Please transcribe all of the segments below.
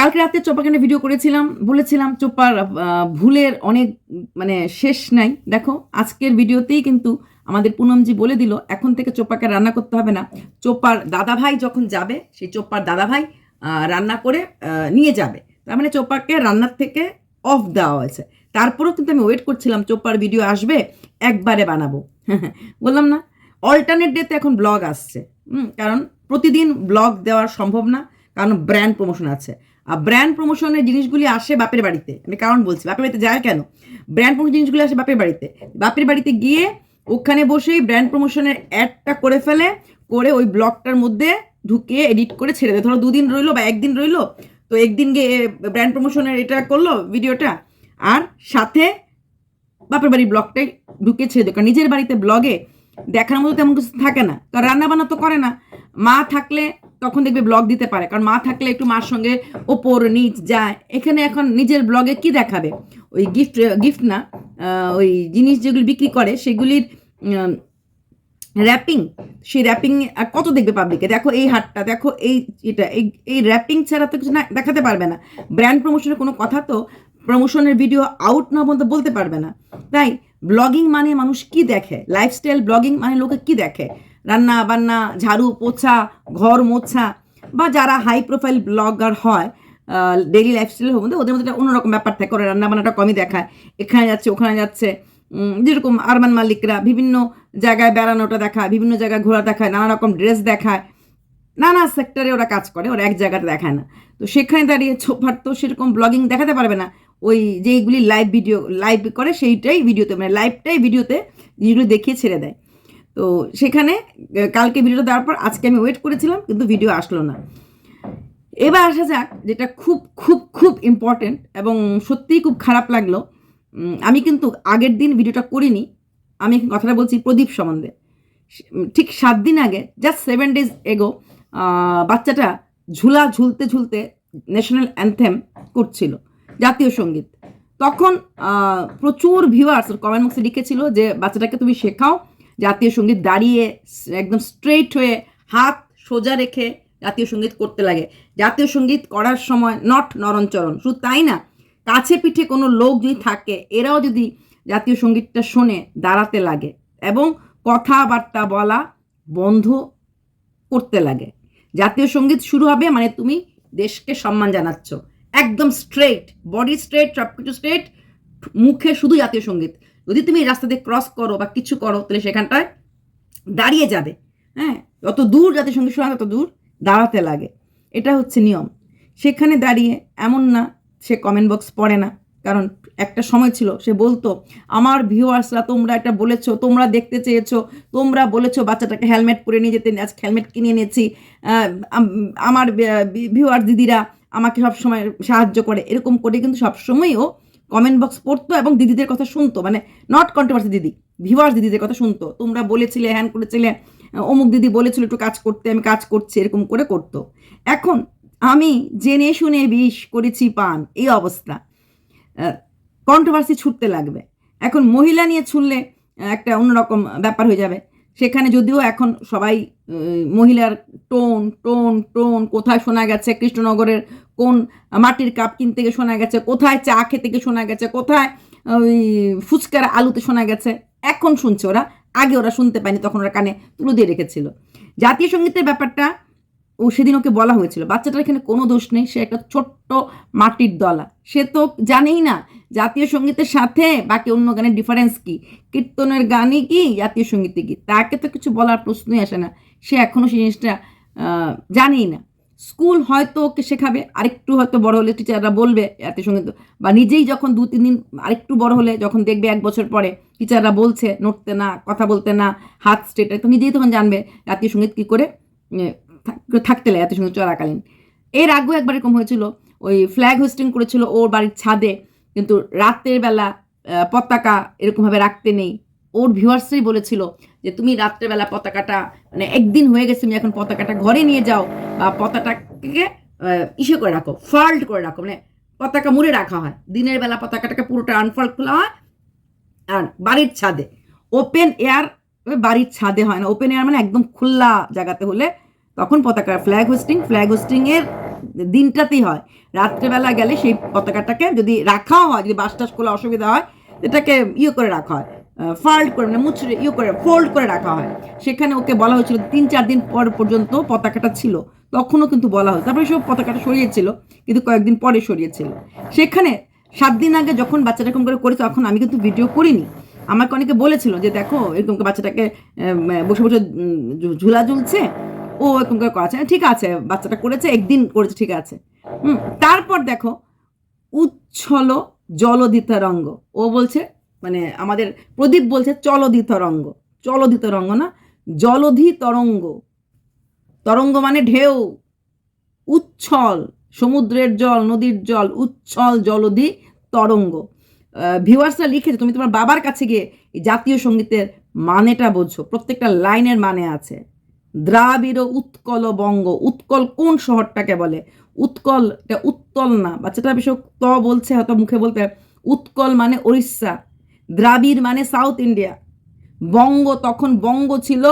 কালকে রাতে চোপাকে ভিডিও করেছিলাম, বলেছিলাম, চোপার ভুলের অনেক মানে শেষ নাই। দেখো, আজকের ভিডিওতেই কিন্তু আমাদের পুনমজি বলে দিল, এখন থেকে চোপাকে রান্না করতে হবে না। চোপার দাদাভাই যখন যাবে, সেই চোপার দাদাভাই রান্না করে নিয়ে যাবে। তার মানে চোপাকে রান্নার থেকে অফ দেওয়া হয়েছে। তারপরেও কিন্তু আমি ওয়েট করছিলাম, চোপার ভিডিও আসবে, একবারে বানাবো। বললাম না অল্টারনেট ডেতে এখন ব্লগ আসছে। কারণ প্রতিদিন ব্লগ দেওয়া সম্ভব না, কারণ ব্র্যান্ড প্রমোশন আছে। ব্র্যান্ড প্রমোশনের জিনিসগুলি আসে বাপের বাড়িতে। আমি কারণ বলছি, বাপের বাড়িতে যায় কেন? ব্র্যান্ড প্রমোশন জিনিসগুলি আসে বাপের বাড়িতে। বাপের বাড়িতে গিয়ে ওখানে বসেই ব্র্যান্ড প্রমোশনের অ্যাডটা করে ফেলে, করে ওই ব্লগটার মধ্যে ঢুকিয়ে এডিট করে ছেড়ে দেয়। ধরো দুদিন রইল বা একদিন রইল, তো একদিন গিয়ে ব্র্যান্ড প্রমোশনের এটা করল ভিডিওটা আর সাথে বাপের বাড়ির ব্লগটাই ঢুকে ছেড়ে দেয়। কারণ নিজের বাড়িতে ব্লগে দেখার মতো তেমন কিছু থাকে না। কারণ রান্না বান্না তো করে না। মা থাকলে তখন দেখবে ব্লগ দিতে পারে। কারণ মা থাকলে একটু মার সঙ্গে ওপর, নিচ যায়। এখানে এখন নিজের ব্লগে কি দেখাবে? ওই গিফট গিফট না ওই জিনিস যেগুলি বিক্রি করে, সেগুলির র্যাপিং সেই র্যাপিং কত দেখবে পাবলিকে দেখো এই হাটটা, দেখো এই এটা এই এই র্যাপিং ছাড়া তো কিছু না, দেখাতে পারবে না। ব্র্যান্ড প্রমোশনের কোনো কথা তো প্রমোশনের ভিডিও আউট না বলতে বলতে পারবে না। তাই ব্লগিং মানে মানুষ কি দেখে? লাইফস্টাইল ব্লগিং মানে লোকে কি দেখে? রান্না বান্না, ঝাড়ু, পোছা, ঘর মোছা বা যারা হাই প্রোফাইল ব্লগার হয় ডেইলি লাইফস্টাইলের মধ্যে ওদের মধ্যে অন্যরকম ব্যাপার থাকে। ওরা রান্না বান্নাটা কমই দেখায়। এখানে যাচ্ছে, ওখানে যাচ্ছে যেরকম আরবান মালিকরা বিভিন্ন জায়গায় বেড়ানোটা দেখায়, বিভিন্ন জায়গায় ঘোরা দেখায়, নানা রকম ড্রেস দেখায়। নানা সেক্টরে ওরা কাজ করে, ওরা এক জায়গাতে দেখায় না। তো সেখানে দাঁড়িয়ে ছোপার তো সেরকম ব্লগিং দেখাতে পারবে না। ওই যেইগুলি লাইভ ভিডিও লাইভ করে সেইটাই ভিডিওতে মানে লাইভটাই ভিডিওতে জিনিসগুলো দেখিয়ে ছেড়ে দেয়। তো সেখানে কালকে ভিডিওটা দেওয়ার পর আজকে আমি ওয়েট করেছিলাম, কিন্তু ভিডিও আসলো না। এবার আসা যাক, যেটা খুব খুব খুব ইম্পর্টেন্ট এবং সত্যিই খুব খারাপ লাগল আমি কিন্তু আগের দিন ভিডিওটা করিনি, আমি কথাটা বলছি প্রদীপ সম্বন্ধে। ঠিক সাত দিন আগে জাস্ট সেভেন ডেজ এগো বাচ্চাটা ঝুলা ঝুলতে ঝুলতে ন্যাশনাল অ্যান্থেম করছিল, জাতীয় সংগীত। তখন প্রচুর ভিউয়ার্স কমেন্ট বক্সে লিখেছিল যে, বাচ্চাটাকে তুমি শেখাও জাতীয় সংগীত দাঁড়িয়ে একদম স্ট্রেট হয়ে হাত সোজা রেখে জাতীয় সংগীত করতে লাগে। জাতীয় সংগীত করার সময় নট নরণচরণ শুধু তাই না, কাছে পিঠে কোনো লোক যদি থাকে, এরাও যদি জাতীয় সঙ্গীতটা শোনে, দাঁড়াতে লাগে এবং কথাবার্তা বলা বন্ধ করতে লাগে। জাতীয় সংগীত শুরু হবে মানে তুমি দেশকে সম্মান জানাচ্ছ। একদম স্ট্রেট বডি স্ট্রেট সব কিছু স্ট্রেট মুখে শুধু জাতীয় সংগীত। যদি তুমি রাস্তা দিয়ে ক্রস করো বা কিছু করো, তাহলে সেখানটায় দাঁড়িয়ে যাবে। হ্যাঁ? যত দূর সংগীত শোনা তত দূর দাঁড়াতে লাগে। এটা হচ্ছে নিয়ম। সেখানে দাঁড়িয়ে এমন না, সে কমেন্ট বক্স পড়ে না। কারণ একটা সময় ছিল, সে বলতো, আমার ভিউয়ার্সরা তোমরা এটা বলেছ, তোমরা দেখতে চেয়েছো, তোমরা বলেছ বাচ্চাটাকে হেলমেট পরে নিয়ে যেতে আজ হেলমেট কিনে এনেছি। আমার ভিউয়ার দিদিরা আমাকে সবসময় সাহায্য করে। এরকম করে কিন্তু সবসময় ও কমেন্ট বক্স পড়তো এবং দিদিদের কথা শুনতো মানে নট কন্ট্রোভার্সি দিদি ভিউয়ার্স দিদিদের কথা শুনতো। তোমরা বলেছিলে হ্যান করেছিলে অমুক দিদি বলেছিল একটু কাজ করতে আমি কাজ করছি এরকম করে করতো। এখন আমি জেনে শুনে বিষ করেছি পান এই অবস্থা। কন্ট্রোভার্সি ছুটতে লাগবে। এখন মহিলা নিয়ে আহ, একটা অন্যরকম ব্যাপার হয়ে যাবে। সেখানে যদিও এখন সবাই মহিলার টোন টোন টোন, কোথায় শোনা গেছে, কৃষ্ণনগরের কোন মাটির কাপ কিনতে গিয়ে শোনা গেছে, কোথায় চা খেতে গিয়ে শোনা গেছে, কোথায়, ওই ফুচকার আলুতে শোনা গেছে, এখন শুনছে ওরা। আগে ওরা শুনতে পায়নি, তখন ওরা কানে তুলে দিয়ে রেখেছিল। জাতীয় সঙ্গীতের ব্যাপারটা, ও সেদিন ওকে বলা হয়েছিল, বাচ্চাটার এখানে কোনো দোষ নেই, সে একটা ছোট্ট মাটির দলা। সে তো জানেই না জাতীয় সঙ্গীতের সাথে, বাকি অন্য গানের ডিফারেন্স কি? কীর্তনের গানই কি, জাতীয় সঙ্গীতে কি? তাকে তো কিছু বলার প্রশ্নই আসে না। সে এখনও সেই জিনিসটা জানেই না। স্কুল হয়তো ওকে শেখাবে, আরেকটু হয়তো বড় হলে টিচাররা বলবে জাতীয় সংগীত। বা নিজেই যখন দু, তিন দিন আরেকটু বড় হলে যখন দেখবে এক বছর পরে টিচাররা বলছে, নড়তে না, কথা বলতে না, হাত স্ট্রেট তো নিজেই তখন জানবে জাতীয় সংগীত কী করে থাকতে লাগে জাতীয় সংগীত চলাকালীন। এর আগেও একবার এরকম হয়েছিল, ওই ফ্ল্যাগ হোস্টিং করেছিল ওর বাড়ির ছাদে। কিন্তু রাতের বেলা পতাকা এরকমভাবে রাখতে নেই। ওর ভিউয়ার্সই বলেছিল যে, তুমি রাত্রেবেলা পতাকাটা মানে একদিন হয়ে গেছে, তুমি এখন পতাকাটা ঘরে নিয়ে যাও বা পতাকাটাকে ইসে করে রাখো ফল্ড করে রাখো মানে পতাকা মুড়ে রাখা হয়। দিনের বেলা পতাকাটাকে পুরোটা আনফল্ড খোলা হয় আর বাড়ির ছাদে। ওপেন এয়ার বাড়ির ছাদে হয় না। ওপেন এয়ার মানে একদম খোলা জায়গাতে হলে তখন পতাকা ফ্ল্যাগ হোস্টিং ফ্ল্যাগ হোস্টিং এর দিনটাতেই হয়। রাত্রেবেলা গেলে সেই পতাকাটাকে যদি রাখাও হয়, যদি বাস টাস করলে অসুবিধা হয়, এটাকে ইয়ে করে রাখা হয় ফাল্ড করে মানে মুচড়ে ইয়ে করে ফোল্ড করে রাখা হয়। সেখানে ওকে বলা হয়েছিল তিন চার দিন পর পর্যন্ত পতাকাটা ছিল। তখনও কিন্তু বলা হয়েছে তারপরে সব পতাকাটা সরিয়েছিল, কিন্তু কয়েকদিন পরে সরিয়েছিল। সেখানে সাত দিন আগে যখন বাচ্চাটা এরকম করে করেছে তখন আমি কিন্তু ভিডিও করিনি। আমাকে অনেকে বলেছিল যে, দেখো, এরকম বাচ্চাটাকে বসে বসে ঝুলা ঝুলছে ও এরকম করে করা আছে ঠিক আছে, বাচ্চাটা করেছে, একদিন করেছে, ঠিক আছে। হুম, তারপর দেখো, উচ্ছল জলদিত রঙ্গ ও বলছে মানে আমাদের প্রদীপ বলছে চলদিত রঙ্গ চলদিত রঙ্গ না জলধি তরঙ্গ তরঙ্গ মানে ঢেউ। উচ্ছল, সমুদ্রের জল, নদীর জল, উচ্ছল জলধি তরঙ্গ ভিউয়ার্সরা লিখেছে, তুমি তোমার বাবার কাছে গিয়ে জাতীয় সঙ্গীতের মানেটা বোঝো। প্রত্যেকটা লাইনের মানে আছে। দ্রাবিড় উৎকল বঙ্গ উৎকল কোন শহরটাকে বলে? উৎকল এটা উত্তল না বাচ্চাটা বিষয় ত বলছে হয়তো মুখে বলতে উৎকল মানে উড়িষ্যা দ্রাবিড় মানে সাউথ ইন্ডিয়া। বঙ্গ তখন বঙ্গ ছিল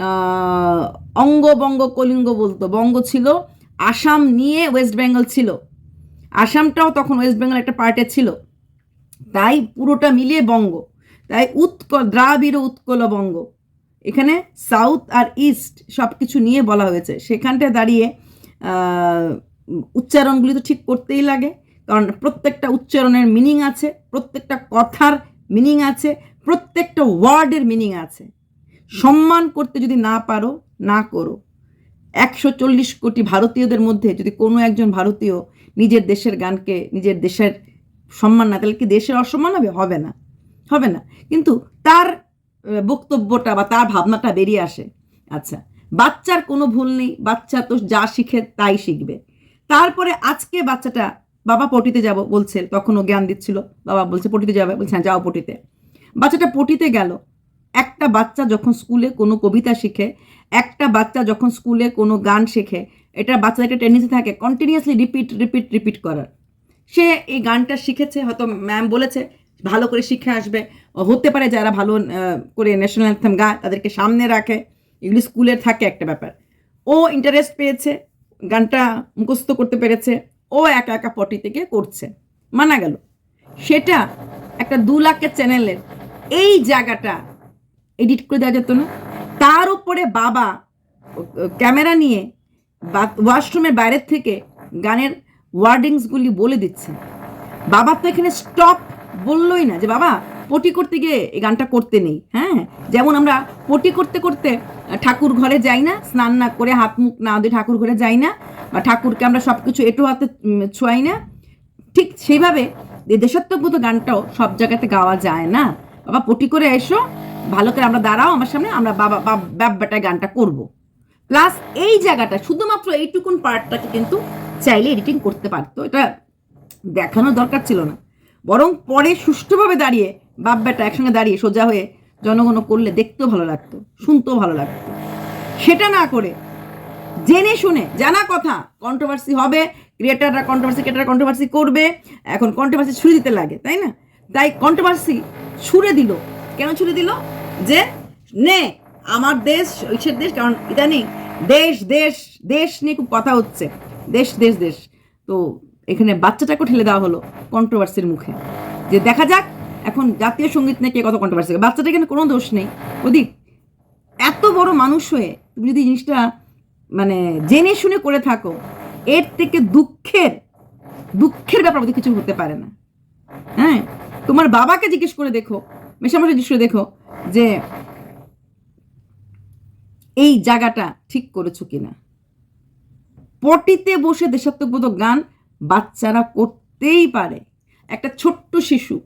আহ, অঙ্গ বঙ্গ কলিঙ্গ বলতো বঙ্গ ছিল আসাম নিয়ে ওয়েস্ট বেঙ্গল ছিল। আসামটাও তখন ওয়েস্ট বেঙ্গল একটা পার্টে ছিল। তাই পুরোটা মিলিয়ে বঙ্গ। তাই উৎকল দ্রাবিড় উৎকল বঙ্গ। এখানে সাউথ আর ইস্ট সব কিছু নিয়ে বলা হয়েছে। সেখানটায় দাঁড়িয়ে উচ্চারণগুলি তো ঠিক করতেই লাগে, কারণ প্রত্যেকটা উচ্চারণের মিনিং আছে, প্রত্যেকটা কথার মিনিং আছে, প্রত্যেকটা ওয়ার্ডের মিনিং আছে। সম্মান করতে যদি না পারো, না করো। একশো চল্লিশ কোটি ভারতীয়দের মধ্যে যদি কোনো একজন ভারতীয় নিজের দেশের গানকে, নিজের দেশের সম্মান না, তাহলে কি দেশের অসম্মান হবে? হবে না। হবে না। কিন্তু তার বক্তব্যটা বা তার ভাবনাটা বেরিয়ে আসে। আচ্ছা বাচ্চার কোনো ভুল নেই, বাচ্চা তো যা শিখে তাই শিখবে। তারপরে আজকে বাচ্চাটা, বাবা পটিতে যাব বলছে, তখন ও জ্ঞান দিচ্ছিল। বাবা বলছে, পটিতে যাবে? বলছে হ্যাঁ যাও পটিতে। বাচ্চাটা পটিতে গেল। একটা বাচ্চা যখন স্কুলে কোনো কবিতা শিখে, একটা বাচ্চা যখন স্কুলে কোনো গান শেখে, এটা বাচ্চাদের একটা টেন্ডেন্সি থাকে কন্টিনিউয়াসলি রিপিট রিপিট রিপিট করার। সে এই গানটা শিখেছে, হয়তো ম্যাম বলেছে ভালো করে শিখে আসবে। হতে পারে যারা ভালো করে ন্যাশনাল অ্যান্থেম গায়, তাদেরকে সামনে রাখে। এগুলি স্কুলের থাকে একটা ব্যাপার। ও ইন্টারেস্ট পেয়েছে, গানটা মুখস্থ করতে পেরেছে, ও একা একা পটি থেকে করছে। মানা গেল। সেটা একটা দু লাখের চ্যানেলের এই জায়গাটা এডিট করে দেওয়া যেত না। তার উপরে বাবা ক্যামেরা নিয়ে ওয়াশরুমের বাইরের থেকে গানের ওয়ার্ডিংসগুলি বলে দিচ্ছে। বাবা তো এখানে স্টপ বললোই না যে, বাবা, পটি করতে গিয়ে এই গানটা করতে নেই। হ্যাঁ? যেমন আমরা পটি করতে করতে ঠাকুর ঘরে যাই না, স্নান না করে হাত মুখ না দিয়ে ঠাকুর ঘরে যাই না, বা ঠাকুরকে আমরা সব কিছু এটো হাতে ছোঁয়াই না, ঠিক সেইভাবে দেশাত্মবোধ গানটাও সব জায়গাতে গাওয়া যায় না। বাবা, পটি করে এসো, ভালো করে আমরা দাঁড়াও আমার সামনে, আমরা বাবা ব্যাপারটায় গানটা করব। প্লাস এই জায়গাটা, শুধুমাত্র এইটুকুন পার্টটাকে কিন্তু চাইলে এডিটিং করতে পারতো। এটা দেখানোর দরকার ছিল না। বরং পরে সুষ্ঠুভাবে দাঁড়িয়ে বাপ বেটা একসঙ্গে দাঁড়িয়ে সোজা হয়ে জনগণ করলে দেখতেও ভালো লাগতো, শুনতেও ভালো লাগতো। সেটা না করে জেনে শুনে, জানা কথা কন্ট্রোভার্সি হবে ক্রিয়েটাররা কন্ট্রোভার্সি ক্রিয়েটাররা কন্ট্রোভার্সি করবে, এখন কন্ট্রোভার্সি ছুড়ে দিতে লাগে, তাই না? তাই কন্ট্রোভার্সি ছুড়ে দিল। কেন ছুড়ে দিল? যে নে, আমার দেশ ঐশের দেশ, কারণ ইদানিং দেশ দেশ দেশ নিয়ে খুব কথা হচ্ছে। দেশ দেশ দেশ। তো এখানে বাচ্চাটাকেও ঠেলে দেওয়া হলো কন্ট্রোভার্সির মুখে। যে দেখা যাক এখন জাতীয় সংগীত নিয়ে কে কত কন্ট্রোভার্সি বাচ্চাটা এখানে কোনো দোষ নেই। ওদিক এত বড় মানুষ হয়ে তুমি যদি জিনিসটা মানে জেনে শুনে করে থাকো, এর থেকে দুঃখের দুঃখের ব্যাপার বোধহয় কিছু হতে পারে না। হ্যাঁ? তোমার বাবাকে জিজ্ঞেস করে দেখো, মেশামশাই জিজ্ঞেস করে দেখো যে এই জায়গাটা ঠিক করেছ কিনা। পটিতে বসে দেশাত্মবোধক গান বাচ্চারা করতেই পারে। একটা ছোট্ট শিশু,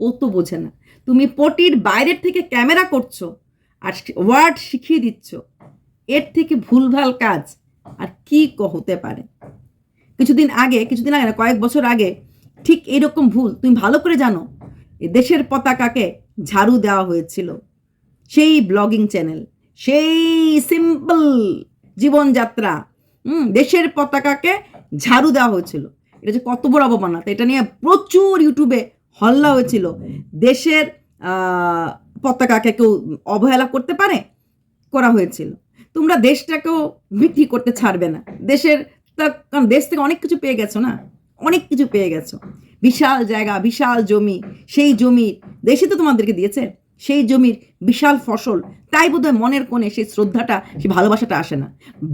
ও তো বোঝে না। তুমি পটির বাইরের থেকে ক্যামেরা করছ আর ওয়ার্ড শিখিয়ে দিচ্ছ। এর থেকে ভুলভাল কাজ আর কি হতে পারে? কিছুদিন আগে কিছুদিন আগে না, কয়েক বছর আগে, ঠিক এরকম ভুল তুমি ভালো করে জানো দেশের পতাকাকে ঝাড়ু দেওয়া হয়েছিল। সেই ব্লগিং চ্যানেল, সেই সিম্পল জীবনযাত্রা, হুম, দেশের পতাকাকে ঝাড়ু দেওয়া হয়েছিল। এটা যে কত বড় অবমাননা এটা নিয়ে প্রচুর ইউটিউবে হল্লা হয়েছিল। দেশের পতাকাকে কেউ অবহেলা করতে পারে, করা হয়েছিল। তোমরা দেশটাকেও বিক্রি করতে ছাড়বে না। দেশের কারণ দেশ থেকে অনেক কিছু পেয়ে গেছো না? অনেক কিছু পেয়ে গেছো। বিশাল জায়গা, বিশাল জমি, সেই জমির দেশে তো তোমাদেরকে দিয়েছে, সেই জমির বিশাল ফসল তাই বোধহয় মনের কোণে সেই শ্রদ্ধাটা, সেই ভালোবাসাটা আসে না।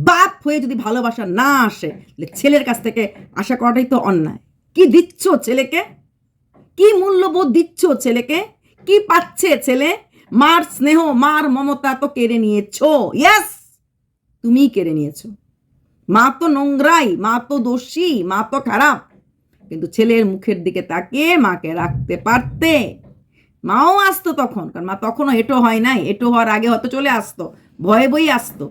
বাপ হয়ে যদি ভালোবাসা না আসে, তাহলে ছেলের কাছ থেকে আশা করাটাই তো অন্যায়। কি দিচ্ছ ছেলেকে? কি মূল্যবোধ দিচ্ছ ছেলেকে? কি পাচ্ছে ছেলে? মার স্নেহ, মার মমতা তো কেড়ে নিয়েছো। ইয়েস তুমিই কেড়ে নিয়েছো। মা তো নোংরাই, মা তো দোষী, মা তো খারাপ। কিন্তু ছেলের মুখের দিকে তাকিয়ে মাকে রাখতে পারতে। মাও আসতো তখন, কারণ মা তখনও এটো হয় নাই এটো হওয়ার আগে হয়তো চলে আসতো, ভয়ে বই আসতো।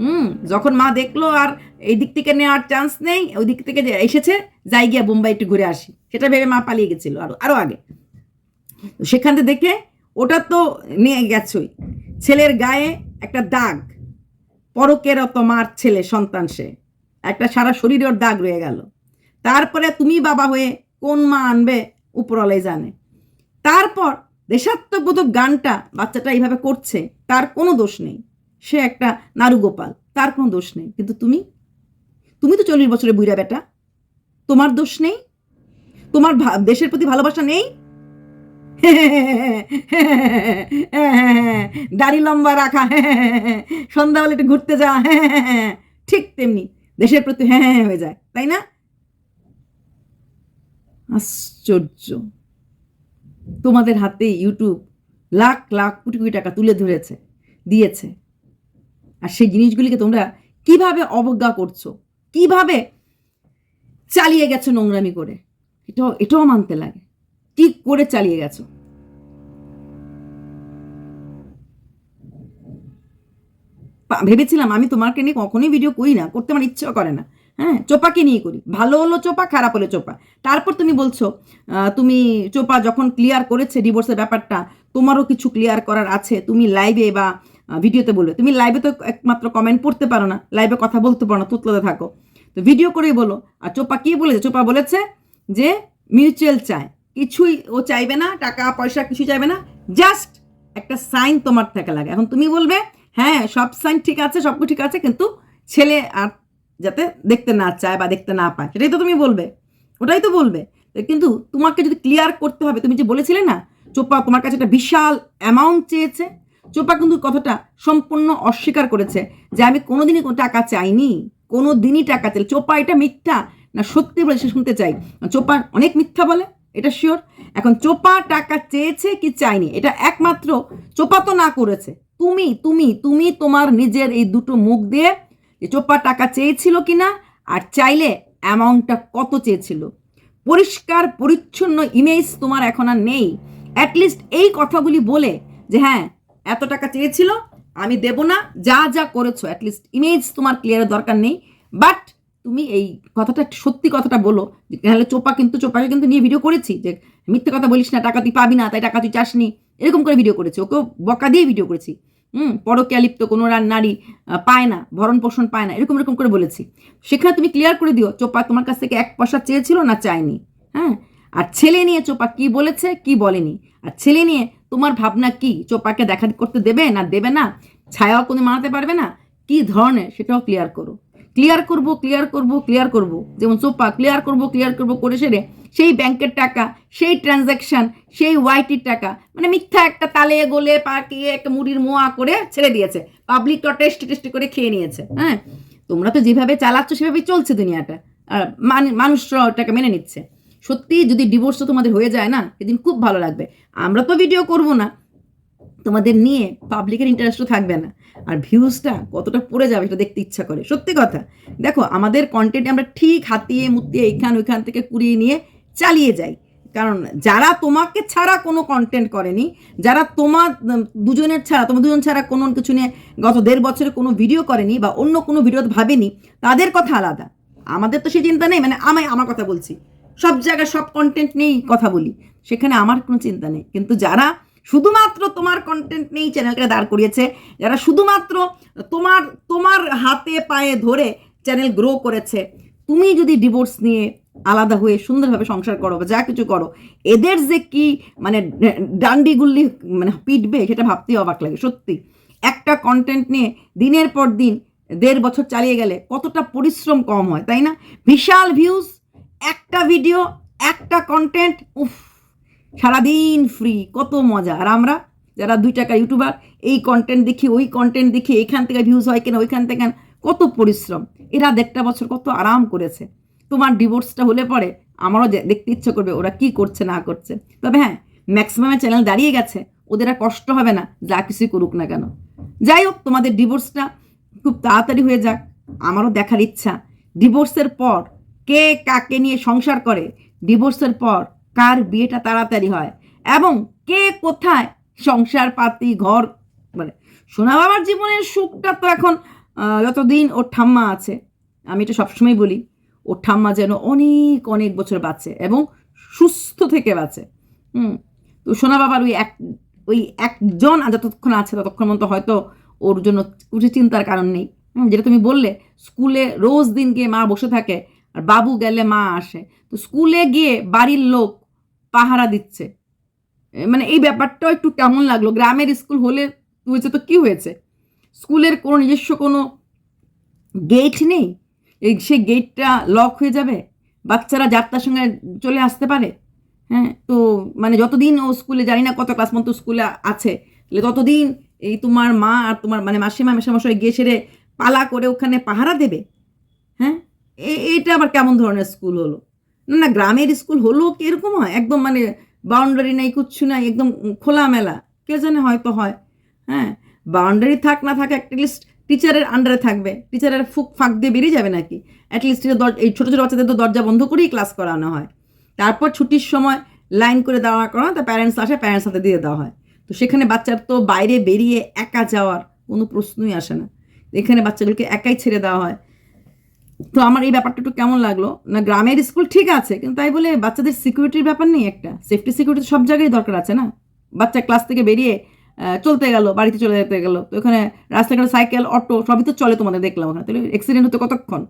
হুম, যখন মা দেখল আর এই দিক থেকে নেওয়ার চান্স নেই, ওই দিক থেকে এসেছে, যাই গিয়া বোম্বাই একটু ঘুরে আসি। সেটা ভেবে মা পালিয়ে গেছিল আরও আরও আগে। সেখান থেকে দেখে ওটা তো নিয়ে গেছই। ছেলের গায়ে একটা দাগ, পরকের অত মার ছেলে, সন্তান সে। একটা সারা শরীরে ওর দাগ রয়ে গেল। তারপরে তুমি বাবা হয়ে কোন মা আনবে, উপরওয়ালাই জানে। তারপর দেশাত্মবোধক গানটা বাচ্চাটা এইভাবে করছে, তার কোনো দোষ নেই। সে একটা নারুগোপাল, তার কোনো দোষ নেই। কিন্তু তুমি? তুমি তো চল্লিশ বছরে বুইরা বেটা। তোমার দোষ নেই? তোমার দেশের প্রতি ভালোবাসা নেই? দাড়ি লম্বা রাখা। সন্ধ্যাবেলা একটু ঘুরতে যাওয়া ঠিক তেমনি দেশের প্রতি হ্যাঁ হ্যাঁ হয়ে যায়, তাই না? আশ্চর্য। তোমাদের হাতে ইউটিউব লাখ লাখ, কোটি কোটি টাকা তুলে ধরেছে, দিয়েছে। আর সেই জিনিসগুলিকে তোমরা কীভাবে অবজ্ঞা করছ? কীভাবে চালিয়ে গেছো নোংরামি করে? এটাও এটাও মানতে লাগে। কি করে চালিয়ে গেছো? ভেবেছিলাম আমি তোমাকে নিয়ে কখনোই ভিডিও করি না, করতে আমার ইচ্ছা করে না। হ্যাঁ চোপাকে নিয়ে করি। ভালো হলো চোপা, খারাপ হলো চোপা। তারপর তুমি বলছো তুমি চোপা যখন ক্লিয়ার করেছে ডিভোর্সের ব্যাপারটা, তোমারও কিছু ক্লিয়ার করার আছে, তুমি লাইভে বা ভিডিওতে বলবে। তুমি লাইভে তো একমাত্র কমেন্ট পড়তে পারো না লাইভে কথা বলতে পারো না, তুতলাতে থাকো। তো ভিডিও করেই বলো, আর চোপা কি বলেছে? চোপা বলেছে যে মিউচুয়াল চায়। কিছুই ও চাইবে না, টাকা, পয়সা কিছু চাইবে না জাস্ট একটা সাইন তোমার থেকে লাগে। এখন তুমি বলবে হ্যাঁ সব সাইন ঠিক আছে সব ঠিক আছে, কিন্তু ছেলে আর যাতে দেখতে না চায় বা দেখতে না পায়। সেটাই তো তুমি বলবে। ওটাই তো বলবে। কিন্তু তোমাকে যদি ক্লিয়ার করতে হবে, তুমি যে বলেছিলে না, চোপা তোমার কাছে একটা বিশাল অ্যামাউন্ট চেয়েছে, চোপা কিন্তু কথাটা সম্পূর্ণ অস্বীকার করেছে যে আমি কোনোদিনই কোনো টাকা চাইনি কোনো দিনই টাকা চাই চোপা এটা মিথ্যা না সত্যি বলে সে শুনতে চাই। চোপা অনেক মিথ্যা বলে, এটা শিওর এখন চোপা টাকা চেয়েছে কি চাইনি? এটা একমাত্র চোপা তো না করেছে। তুমি তুমি তুমি তোমার নিজের এই দুটো মুখ দিয়ে যে চোপা টাকা চেয়েছিল কিনা আর চাইলে অ্যামাউন্টটা কত চেয়েছিল? পরিষ্কার, পরিচ্ছন্ন ইমেজ তোমার এখন আর নেই। অ্যাটলিস্ট এই কথাগুলি বলে যে হ্যাঁ এত টাকা চেয়েছিল, আমি দেব না, যা যা করেছ অ্যাটলিস্ট ইমেজ তোমার ক্লিয়ারের দরকার নেই। বাট তুমি এই কথাটা, সত্যি কথাটা বলো যে নাহলে চোপা কিন্তু, চোপাকে কিন্তু নিয়ে ভিডিও করেছি যে, মিথ্যে কথা বলিস না, টাকা তুই পাবি না, তাই টাকা তুই চাসনি। এরকম করে ভিডিও করেছি, ওকেও বকা দিয়ে ভিডিও করেছি। হুম পরকীয়া লিপ্ত কোনো নারী পায় না, ভরণ পোষণ পায় না, এরকম এরকম করে বলেছি। সেখানে তুমি ক্লিয়ার করে দিও, চোপা তোমার কাছ থেকে এক পয়সা চেয়েছিল না চায়নি হ্যাঁ? আর ছেলে নিয়ে চোপা কি বলেছে, কি বলেনি? আর ছেলে নিয়ে তোমার ভাবনা কি? চোপাকে দেখা করতে দেবে না দেবে না? ছায়াও কোনো মানাতে পারবে না? কি ধরনের? সেটাও ক্লিয়ার করো। ক্লিয়ার করব ক্লিয়ার করব ক্লিয়ার করব। যেমন চোপা ক্লিয়ার করব ক্লিয়ার করব করে সেরে সেই ব্যাংকের টাকা, সেই ট্রানজ্যাকশন সেই ওয়াইটির টাকা মানে মিথ্যা একটা তালে গোলে পাকিয়ে একটা মুড়ির মোয়া করে ছেড়ে দিয়েছে। পাবলিক তো টেস্টি টেস্টি করে খেয়ে নিয়েছে হ্যাঁ? তোমরা তো যেভাবে চালাচ্ছ, সেভাবেই চলছে দুনিয়াটা। আর মান- মানুষরা ওটাকে মেনে নিচ্ছে। সত্যি যদি ডিভোর্স তোমাদের হয়ে যায় না, সেদিন খুব ভালো লাগবে। আমরা তো ভিডিও করব না। তোমাদের নিয়ে পাবলিকের ইন্টারেস্টও থাকবে না। আর ভিউজটা কতটা পড়ে যাবে এটা দেখতে ইচ্ছা করে। সত্যি কথা। দেখো, আমাদের কন্টেন্ট আমরা ঠিক হাতিয়ে মুতিয়ে এইখান ওইখান থেকে কুড়িয়ে নিয়ে চালিয়ে যাই। কারণ যারা তোমাকে ছাড়া কোনো কন্টেন্ট করেনি, যারা তোমার দুজনের ছাড়া তোমার দুজন ছাড়া কোনো কিছু নিয়ে গত দেড় বছরে কোনো ভিডিও করেনি বা অন্য কোনো ভিডিও ভাবেনি, তাদের কথা আলাদা। আমাদের তো সেই চিন্তা নেই মানে আমি আমার কথা বলছি। সব জায়গায় সব কন্টেন্ট নিয়েই কথা বলি। সেখানে আমার কোনো চিন্তা নেই। কিন্তু যারা শুধুমাত্র তোমার কন্টেন্ট নেই চ্যানেলটা দাঁড় করিয়েছে। যারা শুধুমাত্র তোমার তোমার হাতে পায়ে ধরে চ্যানেল গ্রো করেছে, তুমি যদি ডিভোর্স নিয়ে আলাদা হয়ে সুন্দরভাবে সংসার করো বা যা কিছু করো, এদের যে কি মানে ডান্ডিগুল্লি মানে পিটবে সেটা ভাবতেই অবাক লাগে, সত্যি। একটা কন্টেন্ট নিয়ে দিনের পর দিন দেড় বছর চালিয়ে গেলে কতটা পরিশ্রম কম হয়, তাই না? বিশাল ভিউজ একটা ভিডিও একটা কন্টেন্ট উফ সারাদিন ফ্রি কত মজা। আর আমরা যারা দুই টাকা ইউটিউবার এই কন্টেন্ট দেখি, ওই কন্টেন্ট দেখি, এখান থেকে ভিউজ হয় কেন, ওইখান থেকে কত পরিশ্রম। এরা দেড়টা বছর কত আরাম করেছে। তোমার ডিভোর্সটা হলে পরে আমারও দেখতে ইচ্ছে করবে ওরা কি করছে, না করছে। তবে হ্যাঁ ম্যাক্সিমামের চ্যানেল দাঁড়িয়ে গেছে। ওদের আর কষ্ট হবে না, যা কিছুই করুক না কেন। যাই হোক, তোমাদের ডিভোর্সটা খুব তাড়াতাড়ি হয়ে যাক, আমারও দেখার ইচ্ছা। ডিভোর্সের পর কে কাকে নিয়ে সংসার করে? ডিভোর্সের পর কার বিয়েটা তাড়াতাড়ি হয় এবং কে কোথায় সংসার পাতি, ঘর মানে সোনা বাবার জীবনের সুখটা তো এখন যতদিন ওর ঠাম্মা আছে, আমি এটা সবসময় বলি, ওর ঠাম্মা যেন অনেক অনেক বছর বাঁচে এবং সুস্থ থেকে বাঁচে। হুম, তো সোনা বাবার ওই এক, ওই একজন যতক্ষণ আছে ততক্ষণ মতো হয়তো ওর জন্য কিছু চিন্তার কারণ নেই। যেটা তুমি বললে, স্কুলে রোজ দিন গিয়ে মা বসে থাকে, আর বাবু গেলে মা আসে। তো স্কুলে গিয়ে বাড়ির লোক পাহারা দিচ্ছে। মানে এই ব্যাপারটাও একটু কেমন লাগল? গ্রামের স্কুল হলে হয়েছে তো কি হয়েছে? স্কুলের কোনো নিজস্ব কোনো গেট নেই? এই সেই গেটটা লক হয়ে যাবে? বাচ্চারা যাত্রার সঙ্গে চলে আসতে পারে? হ্যাঁ তো মানে যতদিন ও স্কুলে জানি না কত ক্লাস মতো স্কুলে আছে ততদিন এই তোমার মা আর তোমার মানে মাসিমা মেশামশাই গিয়ে সেরে পালা করে ওখানে পাহারা দেবে? হ্যাঁ এটা আবার কেমন ধরনের স্কুল হলো? না না, গ্রামের স্কুল হলো এরকম হয়? একদম মানে বাউন্ডারি নাই, কিচ্ছু নাই, একদম খোলামেলা। কে জানে হয়তো হয়। হ্যাঁ বাউন্ডারি থাক না থাক অ্যাটলিস্ট টিচারের আন্ডারে থাকবে। টিচারের ফুক ফাঁক দিয়ে বেরিয়ে যাবে নাকি? অ্যাটলিস্ট এই ছোটো ছোটো বাচ্চাদের তো দরজা বন্ধ করেই ক্লাস করানো হয়। তারপর ছুটির সময় লাইন করে দেওয়া করা, তা প্যারেন্টস আসে প্যারেন্টস হাতে দিয়ে দেওয়া হয়। তো সেখানে বাচ্চার তো বাইরে বেরিয়ে একা যাওয়ার কোনো প্রশ্নই আসে না। এখানে বাচ্চাগুলোকে একাই ছেড়ে দেওয়া হয়। তো আমার এই ব্যাপারটা একটু কেমন লাগল? না, গ্রামের স্কুল ঠিক আছে, কিন্তু তাই বলে বাচ্চাদের সিকিউরিটির ব্যাপার নেই একটা। সেফটি সিকিউরিটি সব জায়গায় দরকার আছে না? বাচ্চা ক্লাস থেকে বেরিয়ে চলতে গেল, বাড়িতে চলে যেতে গেল। তো ওখানে রাস্তাঘাটে সাইকেল অটো সবই তো চলে তোমাদের দেখলাম ওখানে। তাহলে অ্যাক্সিডেন্ট হতে কতক্ষণ?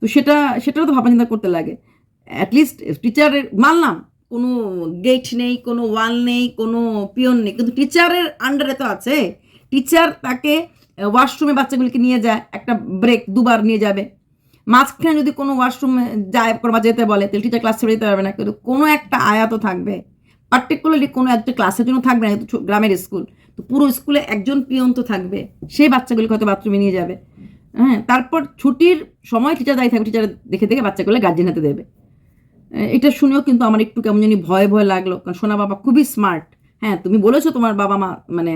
তো সেটা সেটাও তো ভাবনা চিন্তা করতে লাগে। অ্যাটলিস্ট টিচারের মানলাম, কোনো গেট নেই, কোনো ওয়াল নেই, কোনো পিয়ন নেই। কিন্তু টিচারের আন্ডারে তো আছে। টিচার তাকে ওয়াশরুমে বাচ্চাগুলিকে নিয়ে যায়, একটা ব্রেক দুবার নিয়ে যাবে। মাঝখানে যদি কোনো ওয়াশরুমে যায় বা যেতে বলে, তাহলে টিচার ক্লাস ছেড়ে দিতে পারবে না। কিন্তু কোনো একটা আয়া তো থাকবে। পার্টিকুলারলি কোনো একটা ক্লাসের জন্য থাকবে না গ্রামের স্কুল তো পুরো স্কুলে একজন পিয়ন তো থাকবে। সেই বাচ্চাগুলিকে হয়তো বাথরুমে নিয়ে যাবে। হ্যাঁ তারপর ছুটির সময় টিচার দায়ী থাকবে টিচার দেখে দেখে বাচ্চাগুলো গার্জেন হাতে দেবে। এটা শুনেও কিন্তু আমার একটু কেমন জানি ভয় ভয় লাগল। কারণ সোনা বাবা খুবই স্মার্ট হ্যাঁ তুমি বলেছ তোমার বাবা মা মানে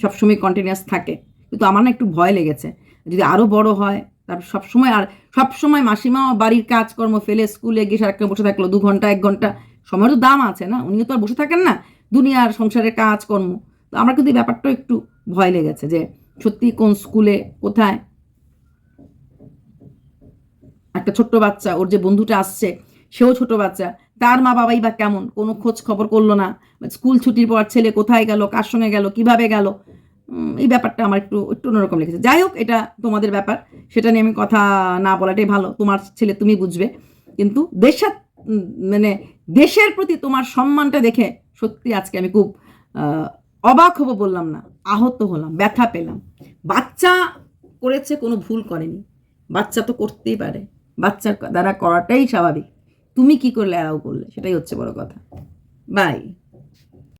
সবসময় কন্টিনিউয়াস থাকে। কিন্তু আমার না একটু ভয় লেগেছে। যদি আরও বড় হয় তারপর সবসময় আর সবসময় মাসিমাও বাড়ির কাজকর্ম ফেলে স্কুলে গিয়ে সারাক্ষণ বসে থাকল। দু ঘণ্টা, এক ঘণ্টা, সময়ের তো দাম আছে না? উনিও তো আর বসে থাকেন না। দুনিয়ার সংসারের কাজকর্ম। তো আমার কিন্তু ব্যাপারটা একটু ভয় লেগেছে যে, সত্যি কোন স্কুলে কোথায় একটা ছোট্ট বাচ্চা, ওর যে বন্ধুটা আসছে, সেও ছোট বাচ্চা। তার মা বাবাই বা কেমন? কোনো খোঁজ খবর করল না। স্কুল ছুটির পর ছেলে কোথায় গেল? কার সঙ্গে গেল? কীভাবে গেল? এই ব্যাপারটা আমার একটু একটু অন্যরকম লেগেছে। যাই হোক, এটা তোমাদের ব্যাপার। সেটা নিয়ে আমি কথা না বলাটাই ভালো। তোমার ছেলে তুমি বুঝবে। কিন্তু দেশের মানে দেশের প্রতি তোমার সম্মানটা দেখে সত্যি আজকে আমি খুব অবাক হব বললাম না। আহত হলাম, ব্যথা পেলাম। বাচ্চা করেছে, কোনো ভুল করেনি। বাচ্চা তো করতেই পারে। বাচ্চার দ্বারা করাটাই স্বাভাবিক। তুমি কি করলে এরাও করলে? সেটাই হচ্ছে বড় কথা। বাই।